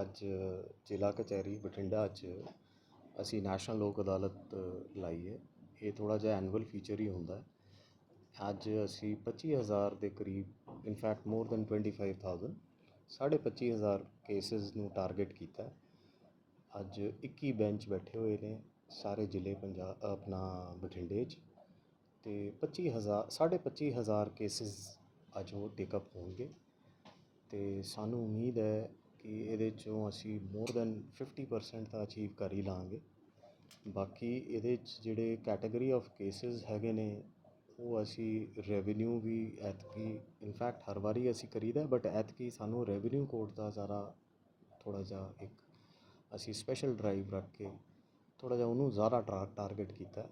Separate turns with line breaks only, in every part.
ਅੱਜ ਜ਼ਿਲ੍ਹਾ ਕਚਹਿਰੀ ਬਠਿੰਡਾ 'ਚ ਅਸੀਂ ਨੈਸ਼ਨਲ ਲੋਕ ਅਦਾਲਤ ਲਾਈ ਹੈ। ਇਹ ਥੋੜ੍ਹਾ ਜਿਹਾ ਐਨੂਅਲ ਫੀਚਰ ਹੀ ਹੁੰਦਾ ਅੱਜ ਅਸੀਂ 25000 ਦੇ ਕਰੀਬ ਇਨਫੈਕਟ ਮੋਰ ਦੈਨ 25000 ਸਾਢੇ 25000 ਕੇਸਿਸ ਨੂੰ ਟਾਰਗੇਟ ਕੀਤਾ ਅੱਜ 21 ਬੈਂਚ ਬੈਠੇ ਹੋਏ ਨੇ ਸਾਰੇ ਜ਼ਿਲ੍ਹੇ ਪੰਜਾਬ ਆਪਣਾ ਬਠਿੰਡੇ 'ਚ ਤੇ 25000 ਸਾਢੇ 25000 ਕੇਸਿਸ ਅੱਜ ਉਹ ਟੇਕ ਅਪ ਹੋਣਗੇ। ਤੇ ਸਾਨੂੰ ਉਮੀਦ ਹੈ ਕਿ ਇਹਦੇ 'ਚੋਂ ਅਸੀਂ ਮੋਰ ਦੈਨ 50% ਤਾਂ ਅਚੀਵ ਕਰ ਹੀ ਲਵਾਂਗੇ ਬਾਕੀ ਇਹਦੇ 'ਚ ਜਿਹੜੇ ਕੈਟਾਗਰੀ ਆਫ ਕੇਸਿਸ ਹੈਗੇ ਨੇ, ਉਹ ਅਸੀਂ ਰੈਵਨਿਊ ਵੀ ਐਤਕੀ ਇਨਫੈਕਟ ਹਰ ਵਾਰੀ ਅਸੀਂ ਕਰੀਦਾ ਬਟ ਐਤਕੀ ਸਾਨੂੰ ਰੈਵਨਿਊ ਕੋਡ ਦਾ ਜ਼ਿਆਦਾ ਥੋੜ੍ਹਾ ਜਿਹਾ ਇੱਕ ਅਸੀਂ ਸਪੈਸ਼ਲ ਡਰਾਈਵ ਰੱਖ ਕੇ ਥੋੜ੍ਹਾ ਜਿਹਾ ਉਹਨੂੰ ਜ਼ਿਆਦਾ ਟਰਾ ਟਾਰਗੇਟ ਕੀਤਾ।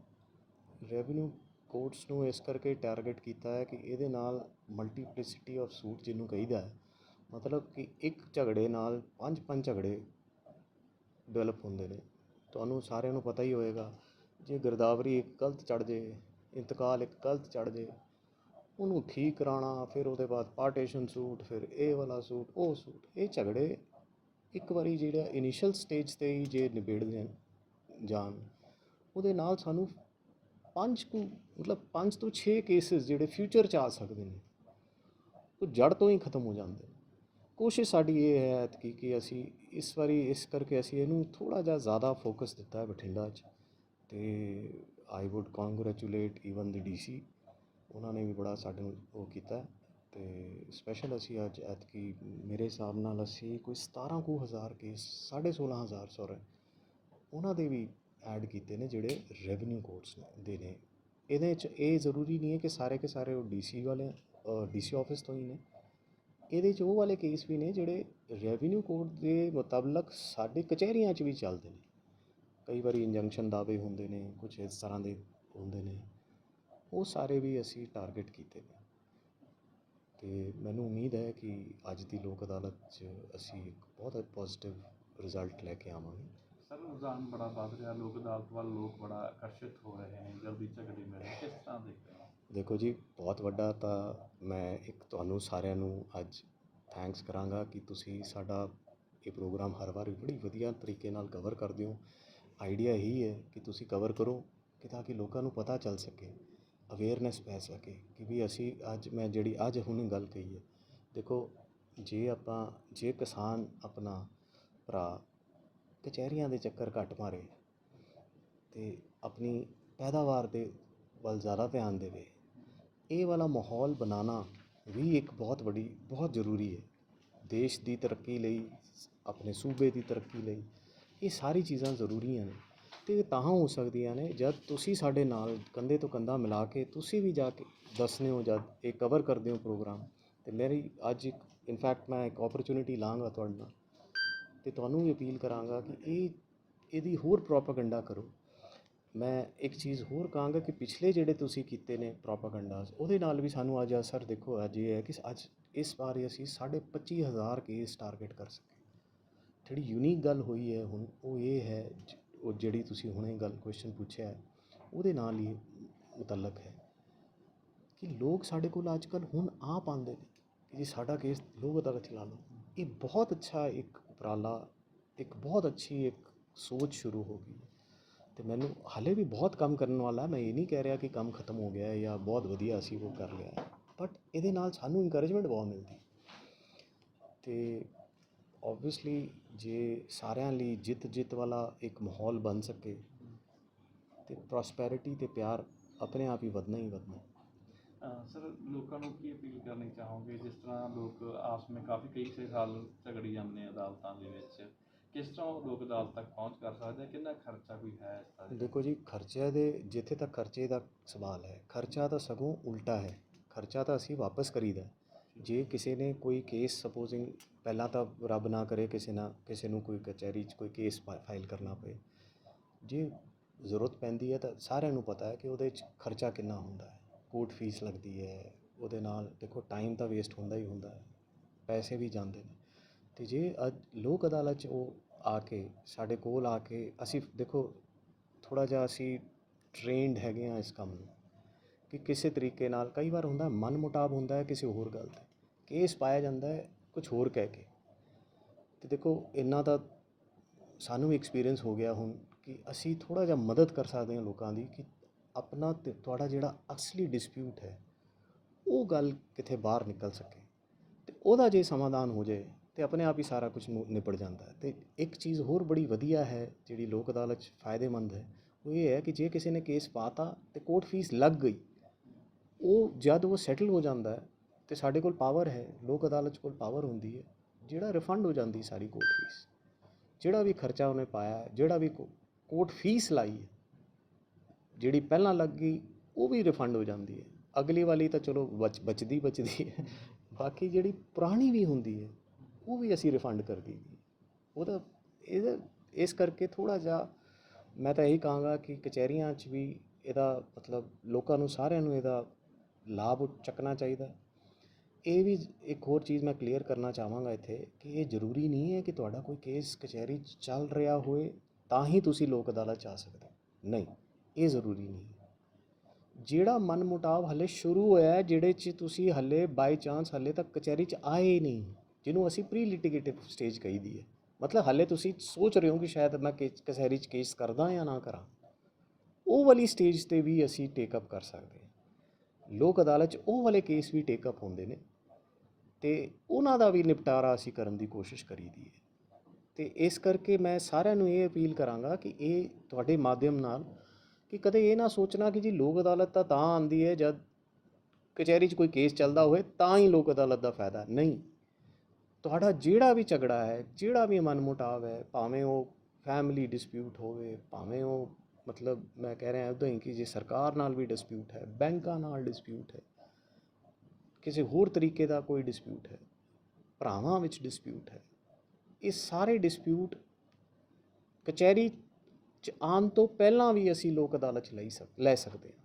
ਰੈਵਨਿਊ ਕੋਡਸ ਨੂੰ ਇਸ ਕਰਕੇ ਟਾਰਗੇਟ ਕੀਤਾ ਹੈ ਕਿ ਇਹਦੇ ਨਾਲ ਮਲਟੀਪਲੀਸਿਟੀ ਆਫ ਸੂਟ ਜਿਹਨੂੰ ਕਹੀਦਾ ਹੈ ਮਤਲਬ ਕਿ ਇੱਕ ਝਗੜੇ ਨਾਲ ਪੰਜ ਪੰਜ ਝਗੜੇ ਡਿਵੈਲਪ ਹੁੰਦੇ ਨੇ। ਤੁਹਾਨੂੰ ਸਾਰਿਆਂ ਨੂੰ ਪਤਾ ਹੀ ਹੋਏਗਾ, ਜੇ ਗਿਰਦਾਵਰੀ ਇੱਕ ਗਲਤ ਚੜ ਜੇ, ਇੰਤਕਾਲ ਇੱਕ ਗਲਤ ਚੜ ਜੇ, ਉਹਨੂੰ ਠੀਕ ਕਰਾਉਣਾ, ਫਿਰ ਉਹਦੇ ਬਾਅਦ ਪਾਰਟੀਸ਼ਨ ਸੂਟ, ਫਿਰ ਇਹ ਵਾਲਾ ਸੂਟ, ਉਹ ਸੂਟ, ਇਹ ਝਗੜੇ ਇੱਕ ਵਾਰੀ ਜਿਹੜਾ ਇਨੀਸ਼ੀਅਲ ਸਟੇਜ ਤੇ ਹੀ ਜੇ ਨਿਬੇੜ ਹਨ, ਜਾਣ, ਉਹਦੇ ਨਾਲ ਸਾਨੂੰ ਪੰਜ ਕੁ, ਮਤਲਬ ਪੰਜ ਤੋਂ 6 ਕੇਸਿਸ ਜਿਹੜੇ ਫਿਊਚਰ 'ਚ ਆ ਸਕਦੇ ਨੇ, ਉਹ ਜੜ ਤੋਂ ਹੀ ਖਤਮ ਹੋ ਜਾਂਦੇ ਨੇ। ਕੋਸ਼ਿਸ਼ ਸਾਡੀ ਇਹ ਹੈ ਐਤਕੀ ਕਿ ਅਸੀਂ ਇਸ ਵਾਰੀ ਇਸ ਕਰਕੇ ਅਸੀਂ ਇਹਨੂੰ ਥੋੜਾ ਜਿਹਾ ਜ਼ਿਆਦਾ ਫੋਕਸ ਦਿੱਤਾ ਹੈ ਬਠਿੰਡਾ 'ਚ। ਤੇ I would congratulate even the DC ਉਹਨਾਂ ਨੇ ਵੀ ਬੜਾ ਸਾਡੇ ਨੂੰ ਉਹ ਕੀਤਾ ਹੈ। ਤੇ ਸਪੈਸ਼ਲ ਅਸੀਂ ਅੱਜ ਐਤਕੀ ਮੇਰੇ ਹਿਸਾਬ ਨਾਲ ਅਸੀਂ ਕੋਈ 17 ਕੁ ਹਜ਼ਾਰ ਕੇਸ 16500 ਸੌਰੀ ਉਹਨਾਂ ਦੇ ਵੀ ਐਡ ਕੀਤੇ ਨੇ ਜਿਹੜੇ ਰੈਵਨਿਊ ਕੋਡਸ ਨੇ, ਦੇ ਨੇ। ਇਹਦੇ 'ਚ ਇਹ ਜ਼ਰੂਰੀ ਨਹੀਂ ਹੈ ਕਿ ਸਾਰੇ ਕੇ ਸਾਰੇ ਉਹ ਡੀਸੀ ਵਾਲੇ ਡੀਸੀ ਆਫਿਸ ਤੋਂ ਹੀ ਨੇ। ਇਹਦੇ 'ਚ ਉਹ ਵਾਲੇ ਕੇਸ ਵੀ ਨੇ ਜਿਹੜੇ ਰੈਵਨਿਊ ਕੋਡ ਦੇ ਮੁਤਾਬਲਕ ਸਾਡੇ ਕਚਹਿਰੀਆਂ 'ਚ ਵੀ ਚੱਲਦੇ ਨੇ। ਕਈ ਵਾਰੀ ਇੰਜੰਕਸ਼ਨ ਦਾਅਵੇ ਹੁੰਦੇ ਨੇ ਕੁਝ ਇਸ ਤਰ੍ਹਾਂ ਦੇ ਹੁੰਦੇ ਨੇ। ਉਹ ਸਾਰੇ ਵੀ ਅਸੀਂ ਟਾਰਗੇਟ ਕੀਤੇ ਨੇ। ਤੇ ਮੈਨੂੰ ਉਮੀਦ ਹੈ ਕਿ ਅੱਜ ਦੀ ਲੋਕ ਅਦਾਲਤ 'ਚ ਅਸੀਂ ਇੱਕ ਬਹੁਤ ਪੋਜ਼ਿਟਿਵ ਰਿਜ਼ਲਟ ਲੈ ਕੇ ਆਵਾਂਗੇ।
ਸਰ, ਰੁਝਾਨ ਬੜਾ ਵੱਧ ਰਿਹਾ। ਲੋਕ ਅਦਾਲਤ ਵੱਲ ਲੋਕ ਬੜਾ ਆਕਰਸ਼ਿਤ ਹੋ ਰਹੇ ਨੇ। ਜਲਦੀ ਝਗੜੇ ਮਿਲ ਰਹੇ ਕਿਸ ਤਰ੍ਹਾਂ ਦੇਖਦੇ
ਦੇਖੋ ਜੀ, ਬਹੁਤ ਵੱਡਾ ਤਾਂ ਮੈਂ ਇੱਕ ਤੁਹਾਨੂੰ ਸਾਰਿਆਂ ਨੂੰ ਅੱਜ ਥੈਂਕਸ ਕਰਾਂਗਾ ਕਿ ਤੁਸੀਂ ਸਾਡਾ ਇਹ ਪ੍ਰੋਗਰਾਮ ਹਰ ਵਾਰ ਬੜੀ ਵਧੀਆ ਤਰੀਕੇ ਨਾਲ ਕਵਰ ਕਰਦੇ ਹੋ। ਆਈਡੀਆ ਇਹੀ ਹੈ ਕਿ ਤੁਸੀਂ ਕਵਰ ਕਰੋ ਕਿ ਤਾਂ ਕਿ ਲੋਕਾਂ ਨੂੰ ਪਤਾ ਚੱਲ ਸਕੇ ਅਵੇਅਰਨੈਸ ਪੈ ਸਕੇ ਕਿ ਵੀ ਅਸੀਂ ਅੱਜ, ਮੈਂ ਜਿਹੜੀ ਅੱਜ ਹੁਣ ਗੱਲ ਕਹੀ ਹੈ, ਦੇਖੋ ਜੇ ਆਪਾਂ, ਜੇ ਕਿਸਾਨ ਆਪਣਾ ਭਰਾ ਕਚਹਿਰੀਆਂ ਦੇ ਚੱਕਰ ਘੱਟ ਮਾਰੇ ਤੇ ਆਪਣੀ ਪੈਦਾਵਾਰ ਦੇ ਵੱਲ ਜ਼ਿਆਦਾ ਧਿਆਨ ਦੇਵੇ ਇਹ ਵਾਲਾ ਮਾਹੌਲ ਬਣਾਉਣਾ ਵੀ ਇੱਕ ਬਹੁਤ ਵੱਡੀ, ਬਹੁਤ ਜ਼ਰੂਰੀ ਹੈ। ਦੇਸ਼ ਦੀ ਤਰੱਕੀ ਲਈ, ਆਪਣੇ ਸੂਬੇ ਦੀ ਤਰੱਕੀ ਲਈ ਇਹ ਸਾਰੀ ਚੀਜ਼ਾਂ ਜ਼ਰੂਰੀਆਂ ਨੇ ਤੇ ਇਹ ਤਾਂ ਹੋ ਸਕਦੀਆਂ ਨੇ। ਜਦ ਤੁਸੀਂ ਸਾਡੇ ਨਾਲ ਕੰਧੇ ਤੋਂ ਕੰਧਾ ਮਿਲਾ ਕੇ ਤੁਸੀਂ ਵੀ ਜਾ ਕੇ ਦੱਸਦੇ ਹੋ ਜਦ ਇਹ ਕਵਰ ਕਰਦੇ ਹੋ ਪ੍ਰੋਗਰਾਮ ਤੇ ਮੇਰੀ ਅੱਜ ਇੱਕ ਇਨਫੈਕਟ ਮੈਂ ਇੱਕ ਓਪਰਚੁਨਿਟੀ ਲਾਂਗਾ ਤੁਹਾਡੇ ਨਾਲ ਤੇ ਤੁਹਾਨੂੰ ਵੀ ਅਪੀਲ ਕਰਾਂਗਾ ਕਿ ਇਹ, ਇਹਦੀ ਹੋਰ ਪ੍ਰੋਪਾਗੈਂਡਾ ਕਰੋ। ਮੈਂ ਇੱਕ ਚੀਜ਼ ਹੋਰ ਕਹਾਂਗਾ ਕਿ ਪਿਛਲੇ ਜਿਹੜੇ ਤੁਸੀਂ ਕੀਤੇ ਨੇ ਪ੍ਰੋਪਾਗੈਂਡਾਸ ਉਹਦੇ ਨਾਲ ਵੀ ਸਾਨੂੰ ਅੱਜ ਅਸਰ ਦੇਖੋ, ਅੱਜ ਇਹ ਹੈ ਕਿ ਅੱਜ ਇਸ ਵਾਰ ਅਸੀਂ ਸਾਢੇ 25000 ਕੇਸ ਟਾਰਗੇਟ ਕਰ ਸਕੇ। ਜਿਹੜੀ ਯੂਨੀਕ ਗੱਲ ਹੋਈ ਹੈ ਹੁਣ, ਉਹ ਇਹ ਹੈ, ਉਹ ਜਿਹੜੀ ਤੁਸੀਂ ਹੁਣੇ ਗੱਲ ਕੁਐਸਚਨ ਪੁੱਛਿਆ ਹੈ, ਉਹਦੇ ਨਾਲ ਹੀ ਮੁਤਲਕ ਹੈ ਕਿ ਲੋਕ ਸਾਡੇ ਕੋਲ ਅੱਜ ਕੱਲ੍ਹ ਹੁਣ ਆਪ ਆਉਂਦੇ ਨੇ ਕਿ ਜੀ ਸਾਡਾ ਕੇਸ ਲੋਕ ਅਦਾਲਤ ਚਲਾ ਲਓ। ਇਹ ਬਹੁਤ ਅੱਛਾ ਇੱਕ ਉਪਰਾਲਾ, ਇੱਕ ਬਹੁਤ ਅੱਛੀ ਇੱਕ ਸੋਚ ਸ਼ੁਰੂ ਹੋ ਗਈ ਹੈ। ਤੇ ਮੈਨੂੰ ਹਾਲੇ ਵੀ ਬਹੁਤ ਕੰਮ ਕਰਨ ਵਾਲਾ ਮੈਂ ਇਹ ਨਹੀਂ ਕਹਿ ਰਿਹਾ ਕਿ ਕੰਮ ਖਤਮ ਹੋ ਗਿਆ ਹੈ ਜਾਂ ਬਹੁਤ ਵਧੀਆ ਅਸੀਂ ਉਹ ਕਰ ਲਿਆ ਬਟ ਇਹਦੇ ਨਾਲ ਸਾਨੂੰ ਇਨਕਰੇਜਮੈਂਟ ਬਹੁਤ ਮਿਲਦੀ ਤੇ ਓਬਵੀਅਸਲੀ ਜੇ ਸਾਰਿਆਂ ਲਈ ਜਿੱਤ ਜਿੱਤ ਵਾਲਾ ਇੱਕ ਮਾਹੌਲ ਬਣ ਸਕੇ, ਤੇ ਪ੍ਰੋਸਪੈਰਿਟੀ ਤੇ ਪਿਆਰ ਆਪਣੇ ਆਪ ਹੀ ਵਧਣਾ ਹੀ ਵਧਣਾ
ਸਰ, ਲੋਕਾਂ ਨੂੰ ਕੀ ਅਪੀਲ ਕਰਨੀ ਚਾਹੋਗੇ? ਜਿਸ ਤਰ੍ਹਾਂ ਲੋਕ ਆਪਸ ਵਿੱਚ ਕਾਫੀ ਕਈ ਕਈ ਸਾਲ ਝਗੜੀ ਜਾਂਦੇ ਨੇ ਅਦਾਲਤਾਂ ਦੇ ਵਿੱਚ। ਕਿਸ ਤਰ੍ਹਾਂ ਉਹ ਲੋਕ ਅਦਾਲਤ ਤੱਕ ਪਹੁੰਚ ਕਰ ਸਕਦੇ ਆ? ਕਿੰਨਾ ਖਰਚਾ ਕੋਈ ਹੈ ਇਸ ਦਾ
ਦੇਖੋ ਜੀ ਖਰਚੇ ਦੇ, ਜਿੱਥੇ ਤੱਕ ਖਰਚੇ ਦਾ ਸਵਾਲ ਹੈ, ਖਰਚਾ ਤਾਂ ਸਗੋਂ ਉਲਟਾ ਹੈ। ਖਰਚਾ ਤਾਂ ਅਸੀਂ ਵਾਪਸ ਕਰੀਦਾ ਜੇ ਕਿਸੇ ਨੇ ਕੋਈ ਕੇਸ ਸਪੋਜ਼ਿੰਗ ਪਹਿਲਾਂ ਤਾਂ ਰੱਬ ਨਾ ਕਰੇ ਕਿਸੇ ਨਾਲ, ਕਿਸੇ ਨੂੰ ਕੋਈ ਕਚਹਿਰੀ 'ਚ ਕੋਈ ਕੇਸ ਫਾਈਲ ਕਰਨਾ ਪਏ। ਜੇ ਜ਼ਰੂਰਤ ਪੈਂਦੀ ਹੈ ਤਾਂ ਸਾਰਿਆਂ ਨੂੰ ਪਤਾ ਹੈ ਕਿ ਉਹਦੇ 'ਚ ਖਰਚਾ ਕਿੰਨਾ ਹੁੰਦਾ ਹੈ। ਕੋਰਟ ਫੀਸ ਲੱਗਦੀ ਹੈ, ਉਹਦੇ ਨਾਲ ਦੇਖੋ ਟਾਈਮ ਤਾਂ ਵੇਸਟ ਹੁੰਦਾ ਹੀ ਹੁੰਦਾ ਹੈ। ਪੈਸੇ ਵੀ ਜਾਂਦੇ ਨੇ। ਤੇ ਜੇ ਅੱਜ ਲੋਕ ਅਦਾਲਤ 'ਚ ਉਹ ਆ ਕੇ, ਸਾਡੇ ਕੋਲ ਆ ਕੇ ਅਸੀਂ ਦੇਖੋ ਥੋੜਾ ਜਿਹਾ ਅਸੀਂ ਟ੍ਰੇਨਡ ਹੈਗੇ ਆ ਇਸ ਕੰਮ ਨੂੰ ਕਿ ਕਿਸੇ ਤਰੀਕੇ ਨਾਲ ਕਈ ਵਾਰ ਹੁੰਦਾ ਮਨ ਮੁਟਾਵ ਹੁੰਦਾ ਹੈ ਕਿਸੇ ਹੋਰ ਗੱਲ ਤੇ। ਕੇਸ ਪਾਇਆ ਜਾਂਦਾ ਹੈ ਕੁਝ ਹੋਰ ਕਹਿ ਕੇ। ਤੇ ਦੇਖੋ, ਇੰਨਾ ਤਾਂ ਸਾਨੂੰ ਵੀ ਐਕਸਪੀਰੀਅੰਸ ਹੋ ਗਿਆ ਹੁਣ ਕਿ ਅਸੀਂ ਥੋੜਾ ਜਿਹਾ ਮਦਦ ਕਰ ਸਕਦੇ ਹਾਂ ਲੋਕਾਂ ਦੀ ਕਿ ਆਪਣਾ ਤੇ ਤੁਹਾਡਾ ਜਿਹੜਾ ਅਸਲੀ ਡਿਸਪਿਊਟ ਹੈ, ਉਹ ਗੱਲ ਕਿਤੇ ਬਾਹਰ ਨਿਕਲ ਸਕੇ। ਤੇ ਉਹਦਾ ਜੇ ਸਮਾਧਾਨ ਹੋ ਜਾਏ ਤੇ ਆਪਣੇ ਆਪ ਹੀ ਸਾਰਾ ਕੁਝ ਨਿਪਟ ਜਾਂਦਾ ਹੈ। ਤੇ ਇੱਕ ਚੀਜ਼ ਹੋਰ ਬੜੀ ਵਧੀਆ ਹੈ, ਜਿਹੜੀ ਲੋਕ ਅਦਾਲਤ 'ਚ ਫਾਇਦੇਮੰਦ ਹੈ, ਉਹ ਇਹ ਹੈ ਕਿ ਜੇ ਕਿਸੇ ਨੇ ਕੇਸ ਪਾਤਾ ਤੇ ਕੋਰਟ ਫੀਸ ਲੱਗ ਗਈ, ਉਹ ਜਦ ਉਹ ਸੈਟਲ ਹੋ ਜਾਂਦਾ ਹੈ ਤੇ ਸਾਡੇ ਕੋਲ ਪਾਵਰ ਹੈ, ਲੋਕ ਅਦਾਲਤ ਕੋਲ ਪਾਵਰ ਹੁੰਦੀ ਹੈ, ਜਿਹੜਾ ਰਿਫੰਡ ਹੋ ਜਾਂਦੀ ਸਾਰੀ ਕੋਰਟ ਫੀਸ, ਜਿਹੜਾ ਵੀ ਖਰਚਾ ਉਹਨੇ ਪਾਇਆ, ਜਿਹੜਾ ਵੀ ਕੋਰਟ ਫੀਸ ਲਾਈ ਹੈ, ਜਿਹੜੀ ਪਹਿਲਾਂ ਲੱਗ ਗਈ, ਉਹ ਵੀ ਰਿਫੰਡ ਹੋ ਜਾਂਦੀ ਹੈ। ਅਗਲੀ ਵਾਲੀ ਤਾਂ ਚਲੋ ਬਚ ਬਚਦੀ ਬਚਦੀ ਹੈ, ਬਾਕੀ ਜਿਹੜੀ ਪੁਰਾਣੀ ਵੀ ਹੁੰਦੀ ਹੈ ਉਹ ਵੀ ਅਸੀਂ ਰਿਫੰਡ ਕਰ ਦਈਏ ਉਹਦਾ ਇਹਦਾ, ਇਸ ਕਰਕੇ ਥੋੜਾ ਜਿਹਾ ਮੈਂ ਤਾਂ ਇਹੀ ਕਹਾਂਗਾ ਕਿ ਕਚਹਿਰੀਆਂ 'ਚ ਵੀ ਇਹਦਾ ਮਤਲਬ ਲੋਕਾਂ ਨੂੰ ਸਾਰਿਆਂ ਨੂੰ ਇਹਦਾ ਲਾਭ ਚੱਕਣਾ ਚਾਹੀਦਾ। ਇਹ ਵੀ ਇੱਕ ਹੋਰ ਚੀਜ਼ ਮੈਂ ਕਲੀਅਰ ਕਰਨਾ ਚਾਹਾਂਗਾ ਇੱਥੇ ਕਿ ਇਹ ਜ਼ਰੂਰੀ ਨਹੀਂ ਹੈ ਕਿ ਤੁਹਾਡਾ ਕੋਈ ਕੇਸ ਕਚਹਿਰੀ 'ਚ ਚੱਲ ਰਿਹਾ ਹੋਵੇ ਤਾਂ ਹੀ ਤੁਸੀਂ ਲੋਕ ਅਦਾਲਤ 'ਚ ਆ ਸਕਦੇ ਨਹੀਂ, ਇਹ ਜ਼ਰੂਰੀ ਨਹੀਂ ਹੈ। ਜਿਹੜਾ ਮਨਮੁਟਾਵ ਹਲੇ ਸ਼ੁਰੂ ਹੋਇਆ ਹੈ, ਜਿਹੜੇ 'ਚ ਤੁਸੀਂ ਹਲੇ ਬਾਈ ਚਾਂਸ ਹਲੇ ਤੱਕ ਕਚਹਿਰੀ 'ਚ ਆਏ ਹੀ ਨਹੀਂ। ਜਿਹਨੂੰ ਅਸੀਂ ਪ੍ਰੀ ਲਿਟੀਗੇਟਿਵ ਸਟੇਜ ਕਹੀਦੀ ਹੈ। ਮਤਲਬ ਹਾਲੇ ਤੁਸੀਂ ਸੋਚ ਰਹੇ ਹੋ ਕਿ ਸ਼ਾਇਦ ਮੈਂ ਕੇ- ਕਚਹਿਰੀ 'ਚ ਕੇਸ ਕਰਦਾ ਜਾਂ ਨਾ ਕਰਾਂ। ਉਹ ਵਾਲੀ ਸਟੇਜ ਤੇ ਵੀ ਅਸੀਂ ਟੇਕ ਅਪ ਕਰ ਸਕਦੇ ਹਾਂ। ਲੋਕ ਅਦਾਲਤ 'ਚ ਉਹ ਵਾਲੇ ਕੇਸ ਵੀ ਟੇਕ ਅਪ ਹੁੰਦੇ ਨੇ। ਤੇ ਉਹਨਾਂ ਦਾ ਵੀ ਨਿਪਟਾਰਾ ਅਸੀਂ ਕਰਨ ਦੀ ਕੋਸ਼ਿਸ਼ ਕਰੀਦੀ ਹੈ। ਤੇ ਇਸ ਕਰਕੇ ਮੈਂ ਸਾਰਿਆਂ ਨੂੰ ਇਹ ਅਪੀਲ ਕਰਾਂਗਾ ਕਿ ਇਹ ਤੁਹਾਡੇ ਮਾਧਿਅਮ ਨਾਲ ਕਿ ਕਦੇ ਇਹ ਨਾ ਸੋਚਣਾ ਕਿ ਜੀ ਲੋਕ ਅਦਾਲਤ ਤਾਂ ਤਾਂ ਆਂਦੀ ਹੈ, ਜਦ ਕਚਹਿਰੀ 'ਚ ਕੋਈ ਕੇਸ ਚੱਲਦਾ ਹੋਵੇ ਤਾਂ ਹੀ ਲੋਕ ਅਦਾਲਤ ਦਾ ਫਾਇਦਾ। ਨਹੀਂ। ਤੁਹਾਡਾ ਜਿਹੜਾ ਵੀ ਝਗੜਾ ਹੈ, ਜਿਹੜਾ ਵੀ ਮਨਮੁਟਾਵ ਹੈ, ਭਾਵੇਂ ਉਹ ਫੈਮਿਲੀ ਡਿਸਪਿਊਟ ਹੋਵੇ, ਭਾਵੇਂ ਉਹ ਮਤਲਬ ਮੈਂ ਕਹਿ ਰਿਹਾ ਉਦਾਂ ਹੀ ਕਿ ਜੇ ਸਰਕਾਰ ਨਾਲ ਵੀ ਡਿਸਪਿਊਟ ਹੈ, ਬੈਂਕਾਂ ਨਾਲ ਡਿਸਪਿਊਟ ਹੈ, ਕਿਸੇ ਹੋਰ ਤਰੀਕੇ ਦਾ ਕੋਈ ਡਿਸਪਿਊਟ ਹੈ, ਭਰਾਵਾਂ ਵਿੱਚ ਡਿਸਪਿਊਟ ਹੈ, ਇਹ ਸਾਰੇ ਡਿਸਪਿਊਟ ਕਚਹਿਰੀ ਚ ਆਉਣ ਤੋਂ ਪਹਿਲਾਂ ਵੀ ਅਸੀਂ ਲੋਕ ਅਦਾਲਤ ਚ ਲਈ ਸਕ, ਲੈ ਸਕਦੇ ਹਾਂ।